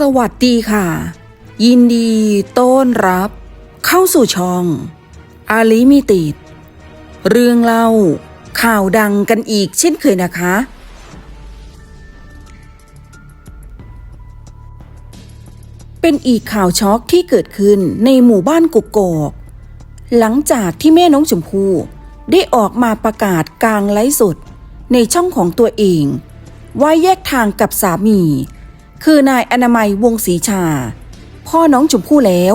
สวัสดีค่ะ ยินดีต้อนรับ เข้าสู่ช่อง อาลิมิติด เรื่องเล่า ข่าวดังกันอีกเช่นเคยนะคะ เป็นอีกข่าวช็อกที่เกิดขึ้นในหมู่บ้านกุกอก หลังจากที่แม่น้องชมพู่ได้ออกมาประกาศกลางไลฟ์สดในช่องของตัวเอง ว่าแยกทางกับสามี คือนายอนามัยวงศรีชา พ่อน้องชมพู่แล้ว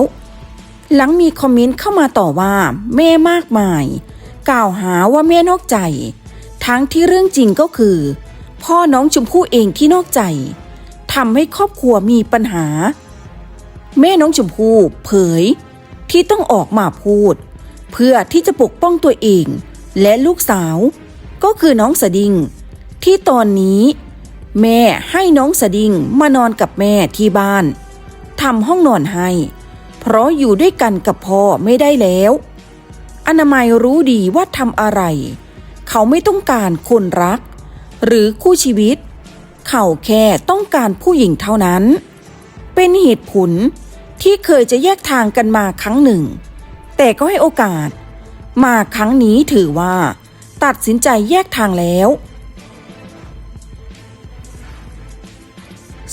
หลังมีคอมเมนต์เข้ามาต่อว่า แม่มากมาย กล่าวหาว่าแม่นอกใจ ทั้งที่เรื่องจริงก็คือ พ่อน้องชมพู่เองที่นอกใจทำให้ครอบครัวมีปัญหา แม่น้องชมพู่เผย ที่ต้องออกมาพูด เพื่อที่จะปกป้องตัวเอง และลูกสาว ก็คือน้องสดิง ที่ตอนนี้ แม่ให้น้องสดิงมานอนกับแม่ที่บ้านทำห้องนอนให้ เพราะอยู่ด้วยกันกับพ่อไม่ได้แล้ว อนามัยรู้ดีว่าทำอะไร เขาไม่ต้องการคนรัก หรือคู่ชีวิต เขาแค่ต้องการผู้หญิงเท่านั้น เป็นเหตุผลที่เคยจะแยกทางกันมาครั้งหนึ่ง แต่ก็ให้โอกาส มาครั้งนี้ถือว่า ตัดสินใจแยกทางแล้ว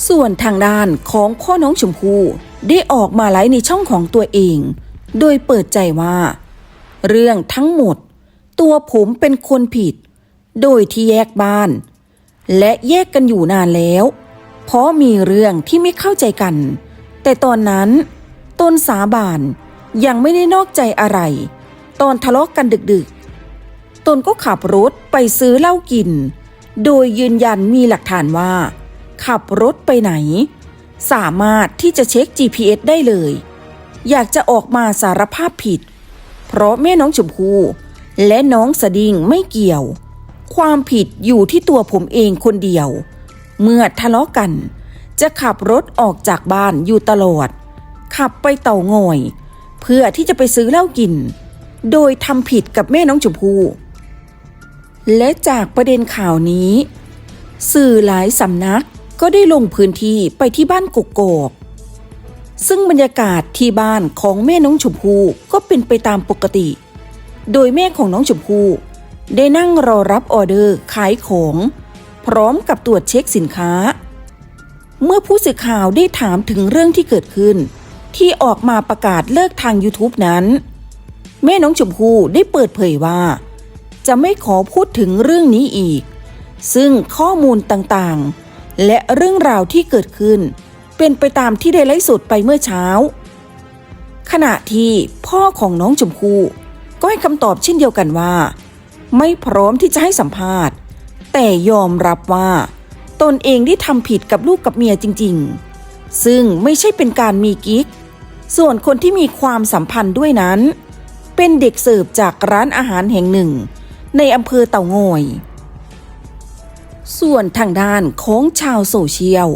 ส่วนทางด้านของพ่อน้องชมพู่ได้ออกมาไลฟ์ในช่องของตัวเอง โดยเปิดใจว่า เรื่องทั้งหมด ตัวผมเป็นคนผิด โดยที่แยกบ้าน และแยกกันอยู่นานแล้ว เพราะมีเรื่องที่ไม่เข้าใจกัน แต่ตอนนั้นตนสาบานยังไม่ได้นอกใจอะไร ตอนทะเลาะกกันดึกๆ ตนก็ขับรถไปซื้อเหล้ากิน โดยยืนยันมีหลักฐานว่า ขับรถไปไหน สามารถที่จะเช็ค GPS ได้เลย อยากจะออกมาสารภาพผิด เพราะแม่น้องชมพู่และน้องสดิ้งไม่เกี่ยว ความผิดอยู่ที่ตัวผมเองคนเดียว เมื่อทะเลาะกัน จะขับรถออกจากบ้านอยู่ตลอด ขับไปเต่างอย เพื่อที่จะไปซื้อเหล้ากิน โดยทำผิดกับแม่น้องชมพู่และจากประเด็นข่าวนี้ สื่อหลายสำนัก ก็ได้ลงพื้นที่ไปที่บ้านกกอกซึ่งบรรยากาศที่บ้านของแม่น้องชมพู่ก็เป็นไปตามปกติ โดยแม่ของน้องชมพู่ได้นั่งรอรับออเดอร์ขายของ พร้อมกับตรวจเช็คสินค้า เมื่อผู้สื่อข่าวได้ถามถึงเรื่องที่เกิดขึ้น ที่ออกมาประกาศเลิกทาง YouTube นั้น แม่น้องชมพู่ได้เปิดเผยว่า จะไม่ขอพูดถึงเรื่องนี้อีก ซึ่งข้อมูลต่างๆ และเรื่องราวที่เกิดขึ้น เป็นไปตามที่ได้ไลฟ์สดไปเมื่อเช้า ขณะที่พ่อของน้องชมพู่ก็ให้คำตอบเช่นเดียวกันว่า ไม่พร้อมที่จะให้สัมภาษณ์ แต่ยอมรับว่า ตนเองได้ทำผิดกับลูกกับเมียจริง ๆ ซึ่งไม่ใช่เป็นการมีกิ๊ก ส่วนคนที่มีความสัมพันธ์ด้วยนั้น เป็นเด็กเสิร์ฟจากร้านอาหารแห่งหนึ่ง ในอำเภอเต่างอย ส่วนทางด้านของชาวโซเชียล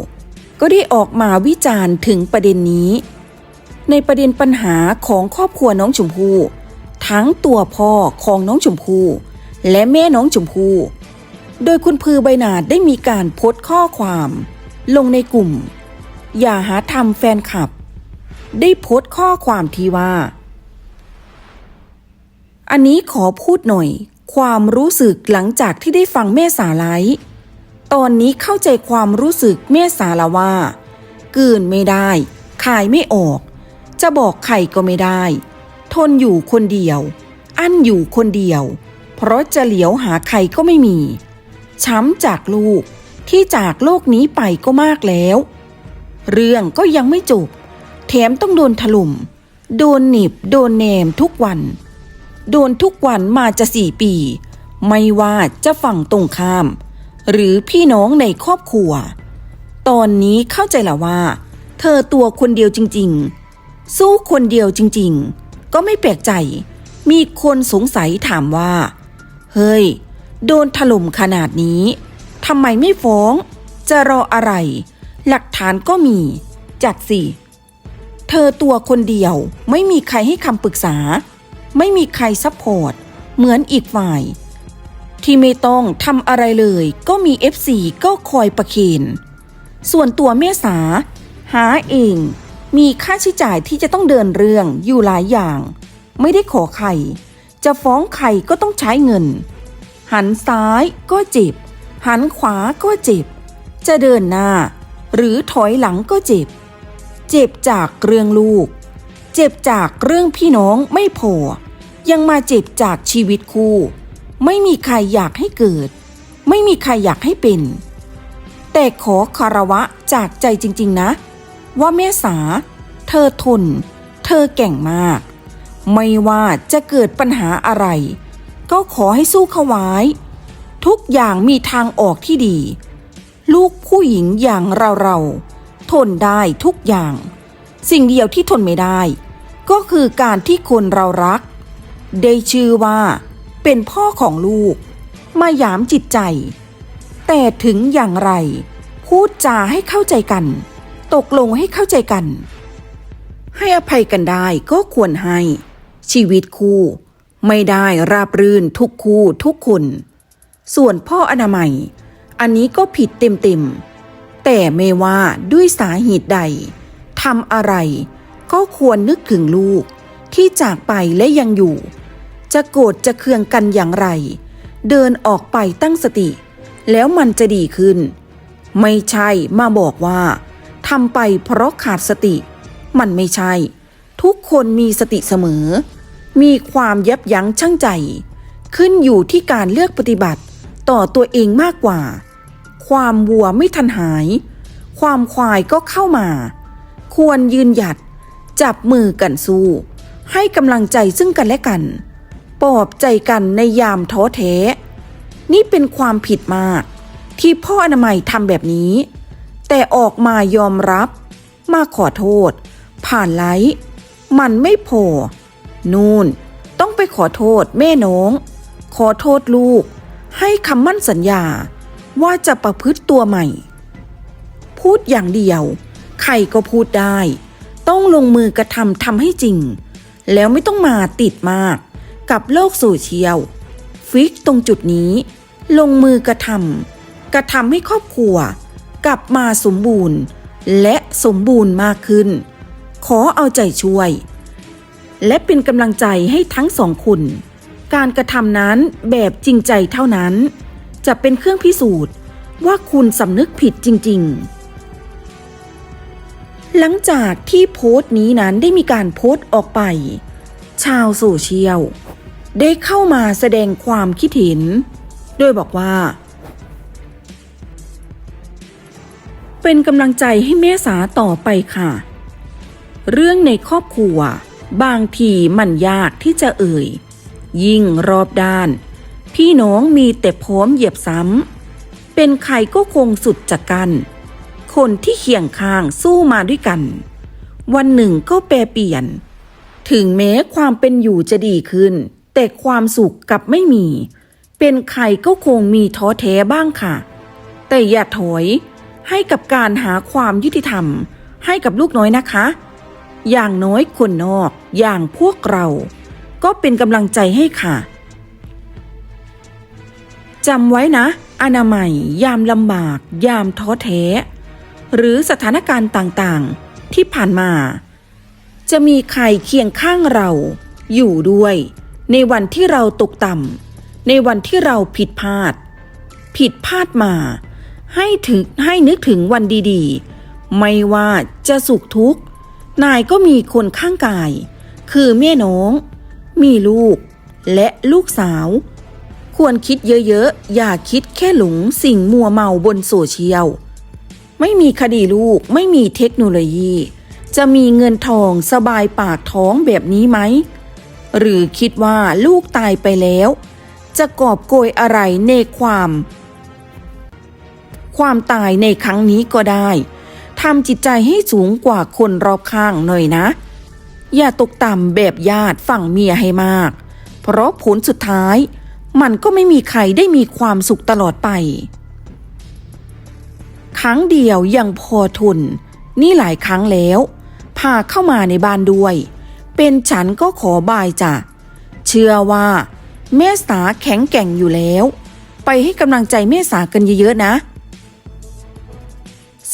ก็ได้ออกมาวิจารณ์ถึงประเด็นนี้ ในประเด็นปัญหาของครอบครัวน้องชมพู่ทั้งตัวพ่อของน้องชมพู่และแม่น้องชมพู่โดยคุณพือใบนาดได้มีการโพสต์ข้อความ ลงในกลุ่ม อย่าหาทำแฟนคลับ ได้โพสต์ข้อความที่ว่า อันนี้ขอพูดหน่อย ความรู้สึกหลังจากที่ได้ฟังแม่สาไลฟ์ ตอนนี้เข้าใจความรู้สึกแม่สาละว่ากินไม่ได้ ขายไม่ออก จะบอกใครก็ไม่ได้ ทนอยู่คนเดียว อั้นอยู่คนเดียว เพราะจะเหลียวหาใครก็ไม่มี ช้ำจากลูกที่จากโลกนี้ไปก็มากแล้ว เรื่องก็ยังไม่จบ แถมต้องโดนถล่ม โดนหนิบโดนแนมทุกวัน โดนทุกวันมาจะสี่ปี ไม่ว่าจะฝั่งตรงข้าม หรือพี่น้องในครอบครัว ตอนนี้เข้าใจแล้วว่า เธอตัวคนเดียวจริง ๆ สู้คนเดียวจริง ๆ ก็ไม่แปลกใจ มีคนสงสัยถามว่า เฮ้ย โดนถล่มขนาดนี้ทำไมไม่ฟ้อง จะรออะไร หลักฐานก็มี จัดสิ เธอตัวคนเดียวไม่มีใครให้คำปรึกษา ไม่มีใครซัพพอร์ตเหมือนอีกฝ่าย ที่ไม่ต้องทำอะไรเลย ก็มี FC ก็คอยประเคนส่วนตัวแม่สาหาเอง มีค่าใช้จ่ายที่จะต้องเดินเรื่องอยู่หลายอย่าง ไม่ได้ขอใคร จะฟ้องใครก็ต้องใช้เงิน หันซ้ายก็เจ็บ หันขวาก็เจ็บ จะเดินหน้า หรือถอยหลังก็เจ็บ เจ็บจากเรื่องลูก เจ็บจากเรื่องพี่น้องไม่พอ ยังมาเจ็บจากชีวิตคู่ ไม่มีใครอยากให้เกิด ไม่มีใครอยากให้เป็น แต่ขอคารวะจากใจจริง ๆ นะ ว่าแม่สา เธอทน เธอแก่งมาก ไม่ว่าจะเกิดปัญหาอะไร ก็ขอให้สู้เข้าไว้ ทุกอย่างมีทางออกที่ดี ลูกผู้หญิงอย่างเราเราๆทนได้ทุกอย่าง สิ่งเดียวที่ทนไม่ได้ ก็คือการที่คนเรารัก ได้ชื่อว่า เป็นพ่อของลูก มาหยามจิตใจ แต่ถึงอย่างไร พูดจาให้เข้าใจกัน ตกลงให้เข้าใจกัน ให้อภัยกันได้ก็ควรให้ ชีวิตคู่ ไม่ได้ราบรื่นทุกคู่ทุกคน ส่วนพ่ออนามัย อันนี้ก็ผิดเต็มๆแต่ไม่ว่าด้วยสาเหตุใดทำอะไรก็ควรนึกถึงลูกที่จากไปและยังอยู่ จะโกรธจะเคืองกันอย่างไร เดินออกไปตั้งสติ แล้วมันจะดีขึ้น ไม่ใช่มาบอกว่าทำไปเพราะขาดสติ มันไม่ใช่ ทุกคนมีสติเสมอ มีความยับยั้งชั่งใจ ขึ้นอยู่ที่การเลือกปฏิบัติต่อตัวเองมากกว่า ความวัวไม่ทันหาย ความควายก็เข้ามา ควรยืนหยัด จับมือกันสู้ ให้กำลังใจซึ่งกันและกัน ปลอบใจกันในยามท้อแท้ นี่เป็นความผิดมาก ที่พ่ออนามัยทำแบบนี้ แต่ออกมายอมรับ มาขอโทษ ผ่านไลฟ์มันไม่พอนูนต้องไปขอโทษแม่น้อง ขอโทษลูก ให้คำมั่นสัญญาว่าจะประพฤติตัวใหม่ พูดอย่างเดียว ใครก็พูดได้ ต้องลงมือกระทำทำให้จริง แล้วไม่ต้องมาติดมาก กับโลกโซเชียล ฟิกตรงจุดนี้ ลงมือกระทำกระทำให้ครอบครัว กลับมาสมบูรณ์ และสมบูรณ์มากขึ้น ขอเอาใจช่วย และเป็นกำลังใจให้ทั้งสองคนการกระทำนั้นแบบจริงใจเท่านั้น จะเป็นเครื่องพิสูจน์ว่าคุณสำนึกผิดจริง ๆ หลังจากที่โพสต์นี้นั้นได้มีการโพสต์ออกไป ชาวโซเชียล ได้เข้ามาแสดงความคิดเห็นโดยบอกว่า เป็นกำลังใจให้แม่สาต่อไปค่ะ เรื่องในครอบครัว บางทีมันยากที่จะเอ่ย ยิ่งรอบด้าน พี่น้องมีแต่พร้อมเหยียบซ้ำ เป็นใครก็คงสุดจากกัน คนที่เคียงข้างสู้มาด้วยกัน วันหนึ่งก็แปรเปลี่ยน ถึงแม้ความเป็นอยู่จะดีขึ้น แต่ความสุขกลับไม่มี เป็นใครก็คงมีท้อแท้บ้างค่ะ แต่อย่าถอยให้กับการหาความยุติธรรม ให้กับลูกน้อยนะคะ อย่างน้อยคนนอกอย่างพวกเรา ก็เป็นกำลังใจให้ค่ะจำไว้นะ อนามัย ยามลำบาก ยามท้อแท้ หรือสถานการณ์ต่างๆ ที่ผ่านมา จะมีใครเคียงข้างเรา อยู่ด้วย ในวันที่เราตกต่ำในวันที่เราผิดพลาด ผิดพลาดมา ให้ถึงให้นึกถึงวันดีๆ ไม่ว่าจะสุขทุกข์ นายก็มีคนข้างกาย คือแม่น้อง มีลูก และลูกสาว ควรคิดเยอะๆ อย่าคิดแค่หลงสิ่งมัวเมาบนโซเชียล ไม่มีคดีลูกไม่มีเทคโนโลยี จะมีเงินทองสบายปากท้องแบบนี้ไหม หรือคิดว่าลูกตายไปแล้ว จะกอบโกยอะไรในความ ความตายในครั้งนี้ก็ได้ทำจิตใจให้สูงกว่าคนรอบข้างหน่อยนะ อย่าตกต่ำแบบญาติฝั่งเมียให้มาก เพราะผลสุดท้าย มันก็ไม่มีใครได้มีความสุขตลอดไป ครั้งเดียวยังพอทนนี่หลายครั้งแล้ว พาเข้ามาในบ้านด้วย เป็นฉันก็ขอบายจ้ะ เชื่อว่าแม่สาแข็งแกร่งอยู่แล้ว ไปให้กำลังใจแม่สากันเยอะๆนะ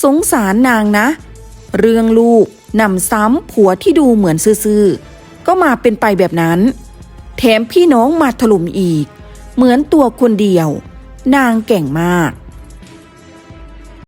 สงสารนางนะ เรื่องลูกนำซ้ำผัวที่ดูเหมือนซื่อๆ ก็มาเป็นไปแบบนั้น แถมพี่น้องมาถล่มอีก เหมือนตัวคนเดียว นางแก่งมาก